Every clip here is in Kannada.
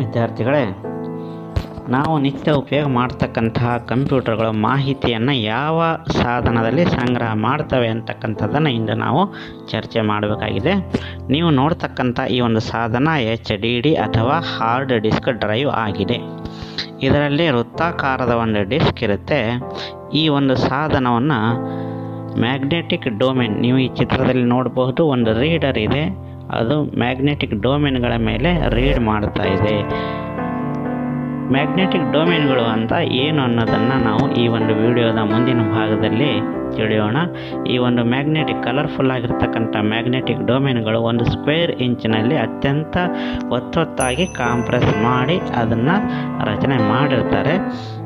ವಿದ್ಯಾರ್ಥಿಗಳೇ, ನಾವು ನಿತ್ಯ ಉಪಯೋಗ ಮಾಡ್ತಕ್ಕಂತಹ ಕಂಪ್ಯೂಟರ್ಗಳ ಮಾಹಿತಿಯನ್ನು ಯಾವ ಸಾಧನದಲ್ಲಿ ಸಂಗ್ರಹ ಮಾಡ್ತವೆ ಅಂತಕ್ಕಂಥದ್ದನ್ನು ಇಂದು ನಾವು ಚರ್ಚೆ ಮಾಡಬೇಕಾಗಿದೆ. ನೀವು ನೋಡ್ತಕ್ಕಂಥ ಈ ಒಂದು ಸಾಧನ ಎಚ್ ಡಿ ಡಿ ಅಥವಾ ಹಾರ್ಡ್ ಡಿಸ್ಕ್ ಡ್ರೈವ್ ಆಗಿದೆ. ಇದರಲ್ಲಿ ವೃತ್ತಾಕಾರದ ಒಂದು ಡಿಸ್ಕ್ ಇರುತ್ತೆ. ಈ ಒಂದು ಸಾಧನವನ್ನು ಮ್ಯಾಗ್ನೆಟಿಕ್ ಡೊಮೇನ್, ನೀವು ಈ ಚಿತ್ರದಲ್ಲಿ ನೋಡಬಹುದು, ಒಂದು ರೀಡರ್ ಇದೆ. ಅದು ಮ್ಯಾಗ್ನೆಟಿಕ್ ಡೊಮೇನ್ಗಳ ಮೇಲೆ ರೀಡ್ ಮಾಡ್ತಾ ಇದೆ. ಮ್ಯಾಗ್ನೆಟಿಕ್ ಡೊಮೇನ್ಗಳು ಅಂತ ಏನು ಅನ್ನೋದನ್ನು ನಾವು ಈ ಒಂದು ವಿಡಿಯೋದ ಮುಂದಿನ ಭಾಗದಲ್ಲಿ ತಿಳಿಯೋಣ. ಈ ಒಂದು ಮ್ಯಾಗ್ನೆಟಿಕ್ ಕಲರ್ಫುಲ್ ಆಗಿರ್ತಕ್ಕಂಥ ಮ್ಯಾಗ್ನೆಟಿಕ್ ಡೊಮೇನ್ಗಳು ಒಂದು ಸ್ಕ್ವೇರ್ ಇಂಚಿನಲ್ಲಿ ಅತ್ಯಂತ ಒತ್ತೊತ್ತಾಗಿ ಕಾಂಪ್ರೆಸ್ ಮಾಡಿ ಅದನ್ನು ರಚನೆ ಮಾಡಿರ್ತಾರೆ.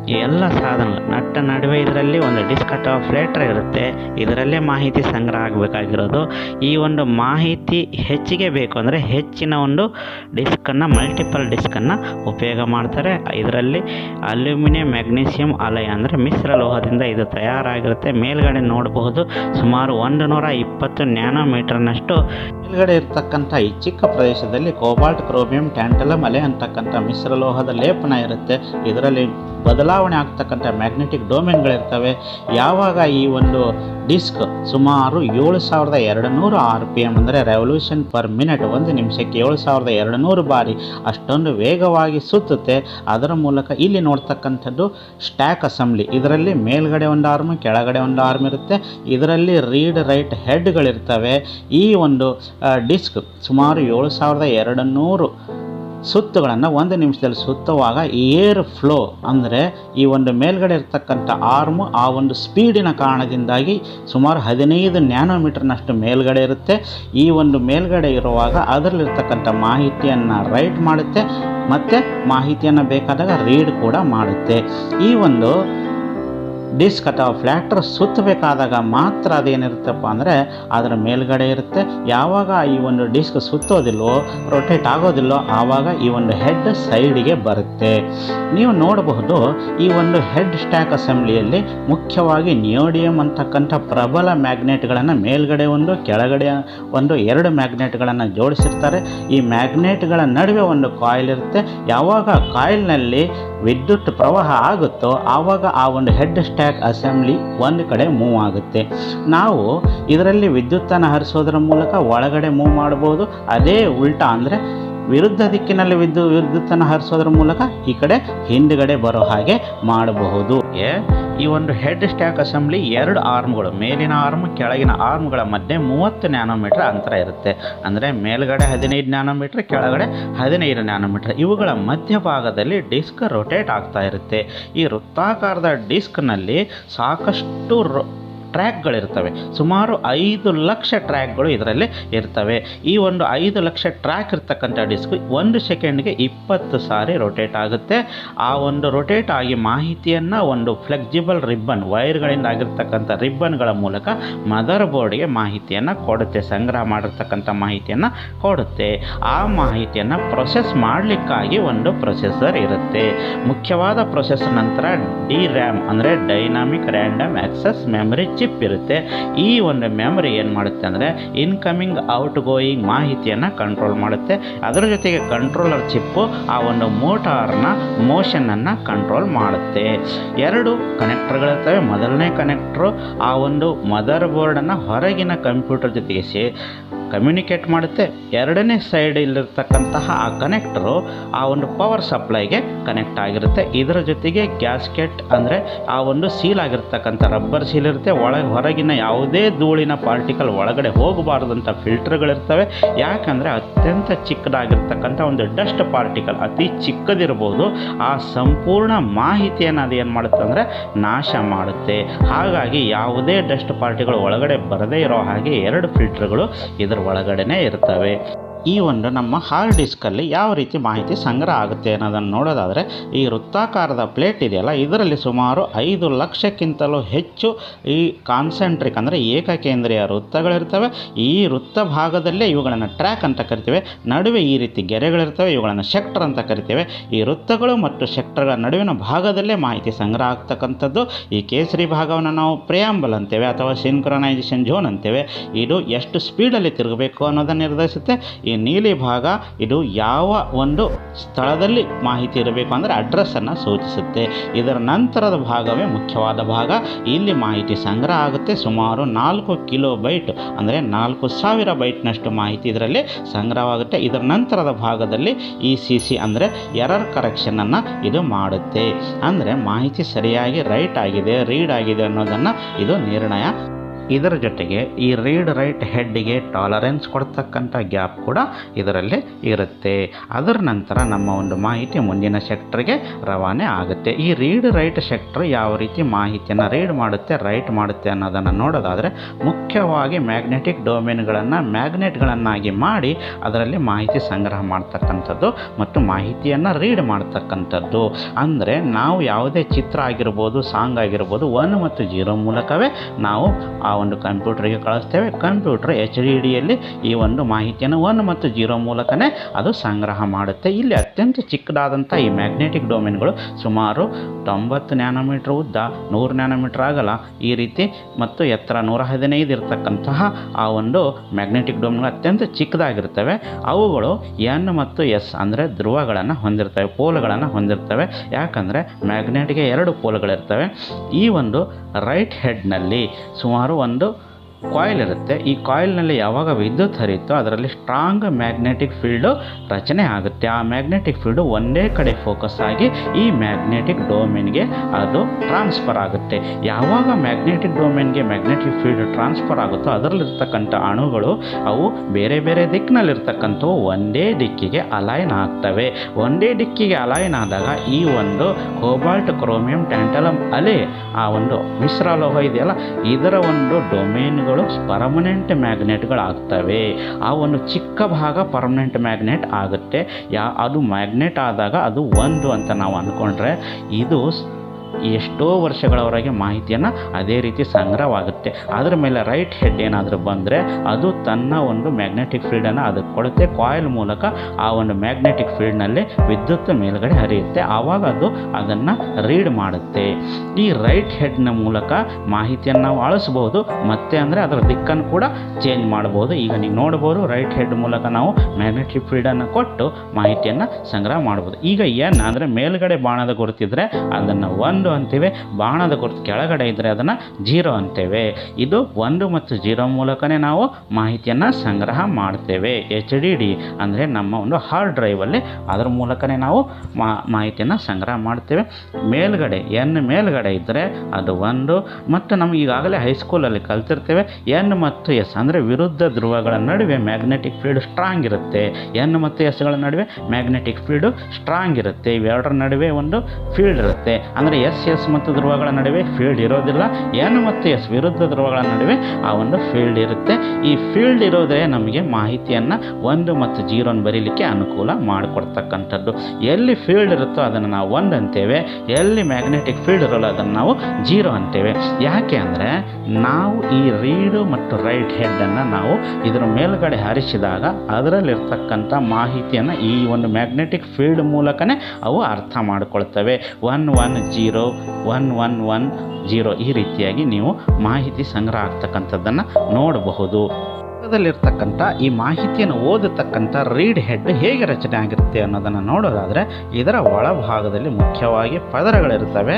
ಎಲ್ಲ ಸಾಧನಗಳು ನಟ್ಟ ನಡುವೆ ಇದರಲ್ಲಿ ಒಂದು ಡಿಸ್ಕ್ ಅಥವಾ ಫ್ಲೇಟರ್ ಇರುತ್ತೆ. ಇದರಲ್ಲೇ ಮಾಹಿತಿ ಸಂಗ್ರಹ ಆಗಬೇಕಾಗಿರೋದು. ಈ ಒಂದು ಮಾಹಿತಿ ಹೆಚ್ಚಿಗೆ ಬೇಕು ಅಂದರೆ ಹೆಚ್ಚಿನ ಒಂದು ಡಿಸ್ಕನ್ನು ಮಲ್ಟಿಪಲ್ ಡಿಸ್ಕನ್ನು ಉಪಯೋಗ ಮಾಡ್ತಾರೆ. ಇದರಲ್ಲಿ ಅಲ್ಯೂಮಿನಿಯಂ ಮ್ಯಾಗ್ನೀಷಿಯಂ ಅಲಯ ಅಂದರೆ ಮಿಶ್ರ ಲೋಹದಿಂದ ಇದು ತಯಾರಾಗಿರುತ್ತೆ. ಮೇಲ್ಗಡೆ ನೋಡಬಹುದು ಸುಮಾರು ಒಂದು ನೂರ ಇಪ್ಪತ್ತು ನ್ಯಾನೋಮೀಟರ್ನಷ್ಟು ಮೇಲ್ಗಡೆ ಇರತಕ್ಕಂಥ ಈ ಚಿಕ್ಕ ಪ್ರದೇಶದಲ್ಲಿ ಕೋಬಾಲ್ಟ್, ಕ್ರೋಮಿಯಂ, ಟ್ಯಾಂಟಲಮ್, ಅಲೆ ಅಂತಕ್ಕಂಥ ಮಿಶ್ರಲೋಹದ ಲೇಪನ ಇರುತ್ತೆ. ಇದರಲ್ಲಿ ಬದಲಾವಣೆ ಆಗ್ತಕ್ಕಂಥ ಮ್ಯಾಗ್ನೆಟಿಕ್ ಡೊಮೇನ್ಗಳಿರ್ತವೆ ಯಾವಾಗ ಈ ಒಂದು ಡಿಸ್ಕ್ ಸುಮಾರು ಏಳು ಸಾವಿರದ ಎರಡು ನೂರು ಆರ್ ಪಿ ಎಂ ಅಂದರೆ ರೆವಲ್ಯೂಷನ್ ಪರ್ ಮಿನಿಟ್ ಒಂದು ನಿಮಿಷಕ್ಕೆ ಏಳು ಸಾವಿರದ ಎರಡು ನೂರು ಬಾರಿ ಅಷ್ಟೊಂದು ವೇಗವಾಗಿ ಸುತ್ತುತ್ತೆ. ಅದರ ಮೂಲಕ ಇಲ್ಲಿ ನೋಡ್ತಕ್ಕಂಥದ್ದು ಸ್ಟ್ಯಾಕ್ ಅಸೆಂಬ್ಲಿ ಇದರಲ್ಲಿ ಮೇಲ್ಗಡೆ ಒಂದು ಆರ್ಮ್ ಕೆಳಗಡೆ ಒಂದು ಆರ್ಮ್ ಇರುತ್ತೆ. ಇದರಲ್ಲಿ ರೀಡ್ ರೈಟ್ ಹೆಡ್ಗಳಿರ್ತವೆ ಈ ಒಂದು ಡಿಸ್ಕ್ ಸುಮಾರು ಏಳು ಸಾವಿರದ ಎರಡು ನೂರು ಸುತ್ತುಗಳನ್ನು ಒಂದು ನಿಮಿಷದಲ್ಲಿ ಸುತ್ತುವಾಗ ಏರ್ ಫ್ಲೋ ಅಂದರೆ ಈ ಒಂದು ಮೇಲ್ಗಡೆ ಇರ್ತಕ್ಕಂಥ ಆರ್ಮು ಆ ಒಂದು ಸ್ಪೀಡಿನ ಕಾರಣದಿಂದಾಗಿ ಸುಮಾರು ಹದಿನೈದು ನ್ಯಾನೋಮೀಟರ್ನಷ್ಟು ಮೇಲ್ಗಡೆ ಇರುತ್ತೆ. ಈ ಒಂದು ಮೇಲ್ಗಡೆ ಇರುವಾಗ ಅದರಲ್ಲಿರ್ತಕ್ಕಂಥ ಮಾಹಿತಿಯನ್ನು ರೈಟ್ ಮಾಡುತ್ತೆ. ಮತ್ತು ಮಾಹಿತಿಯನ್ನು ಬೇಕಾದಾಗ ರೀಡ್ ಕೂಡ ಮಾಡುತ್ತೆ. ಈ ಒಂದು ಡಿಸ್ಕ್ ಅಥವಾ ಫ್ಲ್ಯಾಟ್ರ್ ಸುತ್ತಬೇಕಾದಾಗ ಮಾತ್ರ ಅದೇನಿರುತ್ತಪ್ಪ ಅಂದರೆ ಅದರ ಮೇಲ್ಗಡೆ ಇರುತ್ತೆ. ಯಾವಾಗ ಈ ಒಂದು ಡಿಸ್ಕ್ ಸುತ್ತೋದಿಲ್ಲೋ ರೊಟೇಟ್ ಆಗೋದಿಲ್ಲೋ, ಆವಾಗ ಈ ಒಂದು ಹೆಡ್ ಸೈಡಿಗೆ ಬರುತ್ತೆ. ನೀವು ನೋಡಬಹುದು, ಈ ಒಂದು ಹೆಡ್ ಸ್ಟ್ಯಾಕ್ ಅಸೆಂಬ್ಲಿಯಲ್ಲಿ ಮುಖ್ಯವಾಗಿ ನಿಯೋಡಿಯಂ ಅಂತಕ್ಕಂಥ ಪ್ರಬಲ ಮ್ಯಾಗ್ನೆಟ್ಗಳನ್ನು ಮೇಲ್ಗಡೆ ಒಂದು, ಕೆಳಗಡೆ ಒಂದು, ಎರಡು ಮ್ಯಾಗ್ನೆಟ್ಗಳನ್ನು ಜೋಡಿಸಿರ್ತಾರೆ. ಈ ಮ್ಯಾಗ್ನೆಟ್ಗಳ ನಡುವೆ ಒಂದು ಕಾಯಿಲ್ ಇರುತ್ತೆ. ಯಾವಾಗ ಕಾಯಿಲ್ನಲ್ಲಿ ವಿದ್ಯುತ್ ಪ್ರವಾಹ ಆಗುತ್ತೋ ಆವಾಗ ಆ ಒಂದು ಹೆಡ್ ಸ್ಟ್ಯಾಕ್ ಅಸೆಂಬ್ಲಿ ಒಂದು ಕಡೆ ಮೂವ್ ಆಗುತ್ತೆ. ನಾವು ಇದರಲ್ಲಿ ವಿದ್ಯುತ್ತನ್ನು ಹರಿಸೋದ್ರ ಮೂಲಕ ಒಳಗಡೆ ಮೂವ್ ಮಾಡ್ಬೋದು. ಅದೇ ಉಲ್ಟಾ ಅಂದರೆ ವಿರುದ್ಧ ದಿಕ್ಕಿನಲ್ಲಿ ವಿದ್ದು ವಿದ್ಯುತ್ತನ್ನು ಹರಿಸೋದ್ರ ಮೂಲಕ ಈ ಕಡೆ ಹಿಂದುಗಡೆ ಬರೋ ಹಾಗೆ ಮಾಡಬಹುದು. ಈ ಒಂದು ಹೆಡ್ ಸ್ಟ್ಯಾಕ್ ಅಸೆಂಬ್ಲಿ ಎರಡು ಆರ್ಮ್ಗಳು ಮೇಲಿನ ಆರ್ಮ್ ಕೆಳಗಿನ ಆರ್ಮ್ಗಳ ಮಧ್ಯೆ ಮೂವತ್ತು ನ್ಯಾನೋಮೀಟರ್ ಅಂತರ ಇರುತ್ತೆ. ಅಂದರೆ ಮೇಲ್ಗಡೆ ಹದಿನೈದು ನ್ಯಾನೋಮೀಟರ್ ಕೆಳಗಡೆ ಹದಿನೈದು ನ್ಯಾನೋಮೀಟರ್ ಇವುಗಳ ಮಧ್ಯಭಾಗದಲ್ಲಿ ಡಿಸ್ಕ್ ರೊಟೇಟ್ ಆಗ್ತಾ ಇರುತ್ತೆ. ಈ ವೃತ್ತಾಕಾರದ ಡಿಸ್ಕ್ನಲ್ಲಿ ಸಾಕಷ್ಟು ಟ್ರ್ಯಾಕ್ಗಳಿರ್ತವೆ. ಸುಮಾರು ಐದು ಲಕ್ಷ ಟ್ರ್ಯಾಕ್ಗಳು ಇದರಲ್ಲಿ ಇರ್ತವೆ. ಈ ಒಂದು ಐದು ಲಕ್ಷ ಟ್ರ್ಯಾಕ್ ಇರ್ತಕ್ಕಂಥ ಡಿಸ್ಕ್ ಒಂದು ಸೆಕೆಂಡ್ಗೆ ಇಪ್ಪತ್ತು ಸಾರಿ ರೊಟೇಟ್ ಆಗುತ್ತೆ. ಆ ಒಂದು ರೊಟೇಟ್ ಆಗಿ ಮಾಹಿತಿಯನ್ನು ಒಂದು ಫ್ಲೆಕ್ಸಿಬಲ್ ರಿಬ್ಬನ್ ವೈರ್ಗಳಿಂದ ಆಗಿರ್ತಕ್ಕಂಥ ರಿಬ್ಬನ್ಗಳ ಮೂಲಕ ಮದರ್ ಬೋರ್ಡ್ಗೆ ಮಾಹಿತಿಯನ್ನು ಕೊಡುತ್ತೆ, ಸಂಗ್ರಹ ಮಾಡಿರ್ತಕ್ಕಂಥ ಮಾಹಿತಿಯನ್ನು ಕೊಡುತ್ತೆ. ಆ ಮಾಹಿತಿಯನ್ನು ಪ್ರೊಸೆಸ್ ಮಾಡಲಿಕ್ಕಾಗಿ ಒಂದು ಪ್ರೊಸೆಸರ್ ಇರುತ್ತೆ. ಮುಖ್ಯವಾದ ಪ್ರೊಸೆಸ್ ನಂತರ ಡಿ ರ್ಯಾಮ್ ಅಂದರೆ dynamic random access memory chip ಇರುತ್ತೆ. ಈ ಒಂದು ಮೆಮೊರಿ ಏನು ಮಾಡುತ್ತೆ ಅಂದರೆ ಇನ್ಕಮಿಂಗ್ ಔಟ್ ಗೋಯಿಂಗ್ ಮಾಹಿತಿಯನ್ನು ಕಂಟ್ರೋಲ್ ಮಾಡುತ್ತೆ. ಅದರ ಜೊತೆಗೆ ಕಂಟ್ರೋಲರ್ ಚಿಪ್ಪು ಆ ಒಂದು ಮೋಟಾರ್ನ ಮೋಷನನ್ನು ಕಂಟ್ರೋಲ್ ಮಾಡುತ್ತೆ. ಎರಡು ಕನೆಕ್ಟರ್ಗಳಿರ್ತವೆ ಮೊದಲನೇ ಕನೆಕ್ಟ್ರು ಆ ಒಂದು ಮದರ್ ಬೋರ್ಡನ್ನು ಹೊರಗಿನ ಕಂಪ್ಯೂಟರ್ ಜೊತೆಗೆ ಸೇ ಕಮ್ಯುನಿಕೇಟ್ ಮಾಡುತ್ತೆ. ಎರಡನೇ ಸೈಡ್ ಇಲ್ಲಿರ್ತಕ್ಕಂತಹ ಆ ಕನೆಕ್ಟರು ಆ ಒಂದು ಪವರ್ ಸಪ್ಲೈಗೆ ಕನೆಕ್ಟ್ ಆಗಿರುತ್ತೆ. ಇದರ ಜೊತೆಗೆ ಗ್ಯಾಸ್ಕೆಟ್ ಅಂದರೆ ಆ ಒಂದು ಸೀಲ್ ಆಗಿರ್ತಕ್ಕಂಥ ರಬ್ಬರ್ ಸೀಲ್ ಇರುತ್ತೆ. ಒಳಗೆ ಹೊರಗಿನ ಯಾವುದೇ ಧೂಳಿನ ಪಾರ್ಟಿಕಲ್ ಒಳಗಡೆ ಹೋಗಬಾರ್ದಂಥ ಫಿಲ್ಟರ್ಗಳಿರ್ತವೆ ಯಾಕಂದರೆ ಅತ್ಯಂತ ಚಿಕ್ಕದಾಗಿರ್ತಕ್ಕಂಥ ಒಂದು ಡಸ್ಟ್ ಪಾರ್ಟಿಕಲ್ ಅತಿ ಚಿಕ್ಕದಿರ್ಬೋದು. ಆ ಸಂಪೂರ್ಣ ಮಾಹಿತಿಯನ್ನು ಅದು ಏನು ಮಾಡುತ್ತೆ ಅಂದರೆ ನಾಶ ಮಾಡುತ್ತೆ. ಹಾಗಾಗಿ ಯಾವುದೇ ಡಸ್ಟ್ ಪಾರ್ಟಿಗಳು ಒಳಗಡೆ ಬರದೇ ಇರೋ ಹಾಗೆ ಎರಡು ಫಿಲ್ಟರ್ಗಳು ಇದರ ಒಳಗಡೆನೇ ಇರ್ತವೆ. ಈ ಒಂದು ನಮ್ಮ ಹಾರ್ಡ್ ಡಿಸ್ಕಲ್ಲಿ ಯಾವ ರೀತಿ ಮಾಹಿತಿ ಸಂಗ್ರಹ ಆಗುತ್ತೆ ಅನ್ನೋದನ್ನು ನೋಡೋದಾದರೆ, ಈ ವೃತ್ತಾಕಾರದ ಪ್ಲೇಟ್ ಇದೆಯಲ್ಲ, ಇದರಲ್ಲಿ ಸುಮಾರು ಐದು ಲಕ್ಷಕ್ಕಿಂತಲೂ ಹೆಚ್ಚು ಈ ಕಾನ್ಸೆಂಟ್ರಿಕ್ ಅಂದರೆ ಏಕಕೇಂದ್ರೀಯ ವೃತ್ತಗಳಿರ್ತವೆ. ಈ ವೃತ್ತ ಭಾಗದಲ್ಲೇ ಇವುಗಳನ್ನು ಟ್ರ್ಯಾಕ್ ಅಂತ ಕರಿತೇವೆ. ನಡುವೆ ಈ ರೀತಿ ಗೆರೆಗಳಿರ್ತವೆ, ಇವುಗಳನ್ನು ಸೆಕ್ಟರ್ ಅಂತ ಕರಿತೇವೆ. ಈ ವೃತ್ತಗಳು ಮತ್ತು ಸೆಕ್ಟರ್ಗಳ ನಡುವಿನ ಭಾಗದಲ್ಲೇ ಮಾಹಿತಿ ಸಂಗ್ರಹ ಆಗ್ತಕ್ಕಂಥದ್ದು. ಈ ಕೇಸರಿ ಭಾಗವನ್ನು ನಾವು ಪ್ರಿಯಾಂಬಲ್ ಅಂತೇವೆ ಅಥವಾ ಸಿನ್ಕ್ರನೈಸೇಷನ್ ಝೋನ್ ಅಂತೇವೆ. ಇದು ಎಷ್ಟು ಸ್ಪೀಡಲ್ಲಿ ತಿರುಗಬೇಕು ಅನ್ನೋದನ್ನು ನಿರ್ಧರಿಸುತ್ತೆ. ಈ ನೀಲಿ ಭಾಗ ಇದು ಯಾವ ಒಂದು ಸ್ಥಳದಲ್ಲಿ ಮಾಹಿತಿ ಇರಬೇಕು ಅಂದರೆ ಅಡ್ರೆಸ್ಸನ್ನು ಸೂಚಿಸುತ್ತೆ. ಇದರ ನಂತರದ ಭಾಗವೇ ಮುಖ್ಯವಾದ ಭಾಗ. ಇಲ್ಲಿ ಮಾಹಿತಿ ಸಂಗ್ರಹ ಆಗುತ್ತೆ. ಸುಮಾರು ನಾಲ್ಕು ಕಿಲೋ ಬೈಟ್ ಅಂದರೆ ನಾಲ್ಕು ಸಾವಿರ ಬೈಟ್ನಷ್ಟು ಮಾಹಿತಿ ಇದರಲ್ಲಿ ಸಂಗ್ರಹವಾಗುತ್ತೆ. ಇದರ ನಂತರದ ಭಾಗದಲ್ಲಿ ಇ ಸಿ ಸಿ ಅಂದರೆ ಎರರ್ ಕರೆಕ್ಷನನ್ನು ಇದು ಮಾಡುತ್ತೆ. ಅಂದರೆ ಮಾಹಿತಿ ಸರಿಯಾಗಿ ರೈಟ್ ಆಗಿದೆ ರೀಡ್ ಆಗಿದೆ ಅನ್ನೋದನ್ನು ಇದು ನಿರ್ಣಯ ಇದರ ಜೊತೆಗೆ ಈ ರೀಡ್ ರೈಟ್ ಹೆಡ್ಗೆ ಟಾಲರೆನ್ಸ್ ಕೊಡ್ತಕ್ಕಂಥ ಗ್ಯಾಪ್ ಕೂಡ ಇದರಲ್ಲಿ ಇರುತ್ತೆ. ಅದರ ನಂತರ ನಮ್ಮ ಒಂದು ಮಾಹಿತಿ ಮುಂದಿನ ಸೆಕ್ಟ್ರಿಗೆ ರವಾನೆ ಆಗುತ್ತೆ. ಈ ರೀಡ್ ರೈಟ್ ಸೆಕ್ಟರ್ ಯಾವ ರೀತಿ ಮಾಹಿತಿಯನ್ನು ರೀಡ್ ಮಾಡುತ್ತೆ ರೈಟ್ ಮಾಡುತ್ತೆ ಅನ್ನೋದನ್ನು ನೋಡೋದಾದರೆ ಮುಖ್ಯವಾಗಿ ಮ್ಯಾಗ್ನೆಟಿಕ್ ಡೊಮೇನ್ಗಳನ್ನು ಮ್ಯಾಗ್ನೆಟ್ಗಳನ್ನಾಗಿ ಮಾಡಿ ಅದರಲ್ಲಿ ಮಾಹಿತಿ ಸಂಗ್ರಹ ಮಾಡ್ತಕ್ಕಂಥದ್ದು ಮತ್ತು ಮಾಹಿತಿಯನ್ನು ರೀಡ್ ಮಾಡ್ತಕ್ಕಂಥದ್ದು. ಅಂದರೆ ನಾವು ಯಾವುದೇ ಚಿತ್ರ ಆಗಿರ್ಬೋದು ಸಾಂಗ್ ಆಗಿರ್ಬೋದು ಒನ್ ಮತ್ತು ಜೀರೋ ಮೂಲಕವೇ ನಾವು ಒಂದು ಕಂಪ್ಯೂಟ್ರಿಗೆ ಕಳಿಸ್ತೇವೆ. ಕಂಪ್ಯೂಟರ್ ಎಚ್ ಡಿ ಡಿಯಲ್ಲಿ ಈ ಒಂದು ಮಾಹಿತಿಯನ್ನು ಒನ್ ಮತ್ತು ಜೀರೋ ಮೂಲಕನೇ ಅದು ಸಂಗ್ರಹ ಮಾಡುತ್ತೆ. ಇಲ್ಲಿ ಅತ್ಯಂತ ಚಿಕ್ಕದಾದಂಥ ಈ ಮ್ಯಾಗ್ನೆಟಿಕ್ ಡೊಮೇನ್ಗಳು ಸುಮಾರು ತೊಂಬತ್ತು ನ್ಯಾನೋಮೀಟ್ರ್ ಉದ್ದ, ನೂರು ನ್ಯಾನೋಮೀಟ್ರ್ ಆಗಲ್ಲ, ಈ ರೀತಿ ಮತ್ತು ಎತ್ತರ ನೂರ ಹದಿನೈದು ಇರತಕ್ಕಂತಹ ಆ ಒಂದು ಮ್ಯಾಗ್ನೆಟಿಕ್ ಡೊಮೇನ್ಗಳು ಅತ್ಯಂತ ಚಿಕ್ಕದಾಗಿರ್ತವೆ. ಅವುಗಳು ಎನ್ ಮತ್ತು ಎಸ್ ಅಂದರೆ ಧ್ರುವಗಳನ್ನು ಹೊಂದಿರ್ತವೆ, ಪೋಲ್ಗಳನ್ನು ಹೊಂದಿರ್ತವೆ. ಯಾಕಂದರೆ ಮ್ಯಾಗ್ನೆಟ್ಗೆ ಎರಡು ಪೋಲ್ಗಳಿರ್ತವೆ. ಈ ಒಂದು ರೈಟ್ ಹೆಡ್ನಲ್ಲಿ ಸುಮಾರು ಒಂದು ಕಾಯಿಲ್ ಇರುತ್ತೆ. ಈ ಕಾಯಿಲ್ನಲ್ಲಿ ಯಾವಾಗ ವಿದ್ಯುತ್ ಹರಿಯುತ್ತೋ ಅದರಲ್ಲಿ ಸ್ಟ್ರಾಂಗ್ ಮ್ಯಾಗ್ನೆಟಿಕ್ ಫೀಲ್ಡು ರಚನೆ ಆಗುತ್ತೆ. ಆ ಮ್ಯಾಗ್ನೆಟಿಕ್ ಫೀಲ್ಡು ಒಂದೇ ಕಡೆ ಫೋಕಸ್ ಆಗಿ ಈ ಮ್ಯಾಗ್ನೆಟಿಕ್ ಡೊಮೇನ್ಗೆ ಅದು ಟ್ರಾನ್ಸ್ಫರ್ ಆಗುತ್ತೆ. ಯಾವಾಗ ಮ್ಯಾಗ್ನೆಟಿಕ್ ಡೊಮೇನ್ಗೆ ಮ್ಯಾಗ್ನೆಟಿಕ್ ಫೀಲ್ಡ್ ಟ್ರಾನ್ಸ್ಫರ್ ಆಗುತ್ತೋ ಅದರಲ್ಲಿರ್ತಕ್ಕಂಥ ಅಣುಗಳು ಅವು ಬೇರೆ ಬೇರೆ ದಿಕ್ಕಿನಲ್ಲಿರ್ತಕ್ಕಂಥವು ಒಂದೇ ದಿಕ್ಕಿಗೆ ಅಲೈನ್ ಆಗ್ತವೆ. ಒಂದೇ ದಿಕ್ಕಿಗೆ ಅಲೈನ್ ಆದಾಗ ಈ ಒಂದು ಕೋಬಾಲ್ಟ್ ಕ್ರೋಮಿಯಂ ಟ್ಯಾಂಟಲಮ್ ಅಲೆ ಆ ಒಂದು ಮಿಶ್ರಲೋಹ ಇದೆಯಲ್ಲ? ಇದರ ಒಂದು ಡೊಮೇನ್ಗಳು ಪರ್ಮನೆಂಟ್ ಮ್ಯಾಗ್ನೆಟ್ಗಳಾಗ್ತವೆ ಆ ಒಂದು ಚಿಕ್ಕ ಭಾಗ ಪರ್ಮನೆಂಟ್ ಮ್ಯಾಗ್ನೆಟ್ ಆಗುತ್ತೆ. ಯಾ, ಅದು ಮ್ಯಾಗ್ನೆಟ್ ಆದಾಗ ಅದು ಒಂದು ಅಂತ ನಾವು ಅಂದ್ಕೊಂಡ್ರೆ, ಇದು ಎಷ್ಟೋ ವರ್ಷಗಳವರೆಗೆ ಮಾಹಿತಿಯನ್ನು ಅದೇ ರೀತಿ ಸಂಗ್ರಹವಾಗುತ್ತೆ. ಅದರ ಮೇಲೆ ರೈಟ್ ಹೆಡ್ ಏನಾದರೂ ಬಂದರೆ ಅದು ತನ್ನ ಒಂದು ಮ್ಯಾಗ್ನೆಟಿಕ್ ಫೀಲ್ಡನ್ನು ಅದಕ್ಕೆ ಕೊಡುತ್ತೆ. ಕಾಯಿಲ್ ಮೂಲಕ ಆ ಒಂದು ಮ್ಯಾಗ್ನೆಟಿಕ್ ಫೀಲ್ಡ್ನಲ್ಲಿ ವಿದ್ಯುತ್ ಮೇಲುಗಡೆ ಹರಿಯುತ್ತೆ. ಆವಾಗ ಅದು ಅದನ್ನು ರೀಡ್ ಮಾಡುತ್ತೆ. ಈ ರೈಟ್ ಹೆಡ್ನ ಮೂಲಕ ಮಾಹಿತಿಯನ್ನು ನಾವು ಅಳಿಸ್ಬೋದು ಮತ್ತೆ ಅಂದರೆ ಅದರ ದಿಕ್ಕನ್ನು ಕೂಡ ಚೇಂಜ್ ಮಾಡ್ಬೋದು ಈಗ ನೀವು ನೋಡ್ಬೋದು ರೈಟ್ ಹೆಡ್ ಮೂಲಕ ನಾವು ಮ್ಯಾಗ್ನೆಟಿಕ್ ಫೀಲ್ಡನ್ನು ಕೊಟ್ಟು ಮಾಹಿತಿಯನ್ನು ಸಂಗ್ರಹ ಮಾಡ್ಬೋದು ಈಗ ಏನು ಅಂದರೆ ಮೇಲುಗಡೆ ಬಾಣದ ಗುರುತಿದ್ರೆ ಅದನ್ನು ಒಂದು ಅಂತೀವಿ, ಬಾಣದ ಗುರುತು ಕೆಳಗಡೆ ಇದ್ದರೆ ಅದನ್ನು ಜೀರೋ ಅಂತೇವೆ. ಇದು ಒಂದು ಮತ್ತು ಜೀರೋ ಮೂಲಕನೇ ನಾವು ಮಾಹಿತಿಯನ್ನು ಸಂಗ್ರಹ ಮಾಡ್ತೇವೆ. ಎಚ್ ಡಿ ಡಿ ಅಂದರೆ ನಮ್ಮ ಒಂದು ಹಾರ್ಡ್ ಡ್ರೈವಲ್ಲಿ ಅದರ ಮೂಲಕನೇ ನಾವು ಮಾಹಿತಿಯನ್ನು ಸಂಗ್ರಹ ಮಾಡ್ತೇವೆ. ಮೇಲ್ಗಡೆ ಎನ್ ಮೇಲ್ಗಡೆ ಇದ್ದರೆ ಅದು ಒಂದು ಮತ್ತು ನಮ್ಗೆ ಈಗಾಗಲೇ ಹೈಸ್ಕೂಲಲ್ಲಿ ಕಲ್ತಿರ್ತೇವೆ. ಎನ್ ಮತ್ತು ಎಸ್ ಅಂದರೆ ವಿರುದ್ಧ ಧ್ರುವಗಳ ನಡುವೆ ಮ್ಯಾಗ್ನೆಟಿಕ್ ಫೀಲ್ಡ್ ಸ್ಟ್ರಾಂಗ್ ಇರುತ್ತೆ. ಎನ್ ಮತ್ತು ಎಸ್ಗಳ ನಡುವೆ ಮ್ಯಾಗ್ನೆಟಿಕ್ ಫೀಲ್ಡು ಸ್ಟ್ರಾಂಗ್ ಇರುತ್ತೆ. ಇವೆರಡರ ನಡುವೆ ಒಂದು ಫೀಲ್ಡ್ ಇರುತ್ತೆ. ಅಂದರೆ ಎಸ್ ಎಸ್ ಎಸ್ ಮತ್ತು ಧ್ರುವಗಳ ನಡುವೆ ಫೀಲ್ಡ್ ಇರೋದಿಲ್ಲ. ಎನ್ ಮತ್ತು ಎಸ್ ವಿರುದ್ಧ ಧ್ರುವಗಳ ನಡುವೆ ಆ ಒಂದು ಫೀಲ್ಡ್ ಇರುತ್ತೆ. ಈ ಫೀಲ್ಡ್ ಇರೋದೇ ನಮಗೆ ಮಾಹಿತಿಯನ್ನು ಒಂದು ಮತ್ತು ಜೀರೋನ ಬರೀಲಿಕ್ಕೆ ಅನುಕೂಲ ಮಾಡಿಕೊಡ್ತಕ್ಕಂಥದ್ದು. ಎಲ್ಲಿ ಫೀಲ್ಡ್ ಇರುತ್ತೋ ಅದನ್ನು ನಾವು ಒಂದು ಅಂತೇವೆ. ಎಲ್ಲಿ ಮ್ಯಾಗ್ನೆಟಿಕ್ ಫೀಲ್ಡ್ ಇರೋಲ್ಲ ಅದನ್ನು ನಾವು ಜೀರೋ ಅಂತೇವೆ. ಯಾಕೆ ಅಂದರೆ ನಾವು ಈ ರೀಡು ಮತ್ತು ರೈಟ್ ಹೆಡ್ಡನ್ನು ನಾವು ಇದರ ಮೇಲುಗಡೆ ಹರಿಸಿದಾಗ ಅದರಲ್ಲಿರ್ತಕ್ಕಂಥ ಮಾಹಿತಿಯನ್ನು ಈ ಒಂದು ಮ್ಯಾಗ್ನೆಟಿಕ್ ಫೀಲ್ಡ್ ಮೂಲಕನೇ ಅವು ಅರ್ಥ ಮಾಡಿಕೊಳ್ತವೆ. One one zero one one one zero ಈ ರೀತಿಯಾಗಿ ನೀವು ಮಾಹಿತಿ ಸಂಗ್ರಹ ಆಗ್ತಕ್ಕಂಥದ್ದನ್ನು ನೋಡಬಹುದು ಈ ಮಾಹಿತಿಯನ್ನು ಓದತಕ್ಕಂಥ ರೀಡ್ ಹೆಡ್ ಹೇಗೆ ರಚನೆ ಆಗಿರುತ್ತೆ ಅನ್ನೋದನ್ನು ನೋಡೋದಾದರೆ ಇದರ ಒಳಭಾಗದಲ್ಲಿ ಮುಖ್ಯವಾಗಿ ಪದರಗಳಿರ್ತವೆ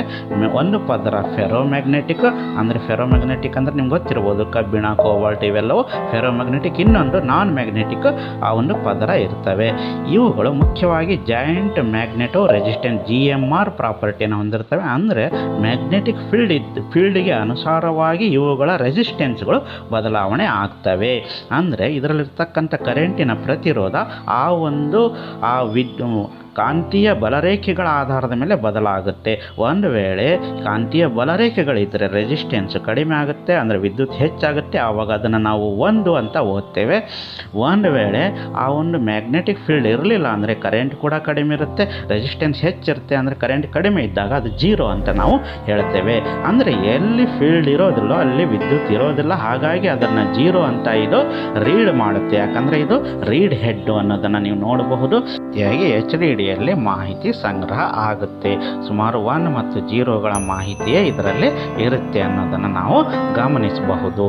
ಒಂದು ಪದರ ಫೆರೋಮ್ಯಾಗ್ನೆಟಿಕ್, ಅಂದರೆ ಫೆರೋಮ್ಯಾಗ್ನೆಟಿಕ್ ಅಂದರೆ ನಿಮ್ಗೆ ಗೊತ್ತಿರ್ಬೋದು, ಕಬ್ಬಿಣ, ಕೋಬಾಲ್ಟ್ ಇವೆಲ್ಲವೂ ಫೆರೋಮ್ಯಾಗ್ನೆಟಿಕ್. ಇನ್ನೊಂದು ನಾನ್ ಮ್ಯಾಗ್ನೆಟಿಕ್ ಆ ಒಂದು ಪದರ ಇರ್ತವೆ. ಇವುಗಳು ಮುಖ್ಯವಾಗಿ giant magneto resistant G M R ಪ್ರಾಪರ್ಟಿಯನ್ನು ಹೊಂದಿರ್ತವೆ. ಅಂದರೆ ಮ್ಯಾಗ್ನೆಟಿಕ್ ಫೀಲ್ಡ್ ಇದ್ದು ಫೀಲ್ಡ್ಗೆ ಅನುಸಾರವಾಗಿ ಇವುಗಳ ರೆಸಿಸ್ಟೆನ್ಸ್ಗಳು ಬದಲಾವಣೆ ಆಗ್ತವೆ. ಅಂದರೆ ಇದರಲ್ಲಿರ್ತಕ್ಕಂಥ ಕರೆಂಟಿನ ಪ್ರತಿರೋಧ ಆ ಒಂದು ಆ विद्मो ಕಾಂತೀಯ ಬಲರೇಖೆಗಳ ಆಧಾರದ ಮೇಲೆ ಬದಲಾಗುತ್ತೆ. ಒಂದು ವೇಳೆ ಕಾಂತೀಯ ಬಲರೇಖೆಗಳಿದ್ದರೆ ರೆಸಿಸ್ಟೆನ್ಸ್ ಕಡಿಮೆ ಆಗುತ್ತೆ, ಅಂದರೆ ವಿದ್ಯುತ್ ಹೆಚ್ಚಾಗುತ್ತೆ, ಆವಾಗ ಅದನ್ನು ನಾವು ಒಂದು ಅಂತ ಓದ್ತೇವೆ. ಒಂದು ವೇಳೆ ಆ ಒಂದು ಮ್ಯಾಗ್ನೆಟಿಕ್ ಫೀಲ್ಡ್ ಇರಲಿಲ್ಲ ಅಂದರೆ ಕರೆಂಟ್ ಕೂಡ ಕಡಿಮೆ ಇರುತ್ತೆ ರೆಸಿಸ್ಟೆನ್ಸ್ ಹೆಚ್ಚಿರುತ್ತೆ ಅಂದರೆ ಕರೆಂಟ್ ಕಡಿಮೆ ಇದ್ದಾಗ ಅದು ಜೀರೋ ಅಂತ ನಾವು ಹೇಳ್ತೇವೆ. ಅಂದರೆ ಎಲ್ಲಿ ಫೀಲ್ಡ್ ಇರೋದಿಲ್ಲೋ ಅಲ್ಲಿ ವಿದ್ಯುತ್ ಇರೋದಿಲ್ಲ, ಹಾಗಾಗಿ ಅದನ್ನು ಜೀರೋ ಅಂತ ಇದು ರೀಡ್ ಮಾಡುತ್ತೆ. ಯಾಕಂದರೆ ಇದು ರೀಡ್ ಹೆಡ್ ಅನ್ನೋದನ್ನು ನೀವು ನೋಡಬಹುದು. ಹೇಗೆ ಎಚ್ ಡಿ ಡಿಯಲ್ಲಿ ಮಾಹಿತಿ ಸಂಗ್ರಹ ಆಗುತ್ತೆ. ಸುಮಾರು ಒನ್ ಮತ್ತು ಜೀರೋಗಳ ಮಾಹಿತಿಯೇ ಇದರಲ್ಲಿ ಇರುತ್ತೆ ಅನ್ನೋದನ್ನು ನಾವು ಗಮನಿಸಬಹುದು.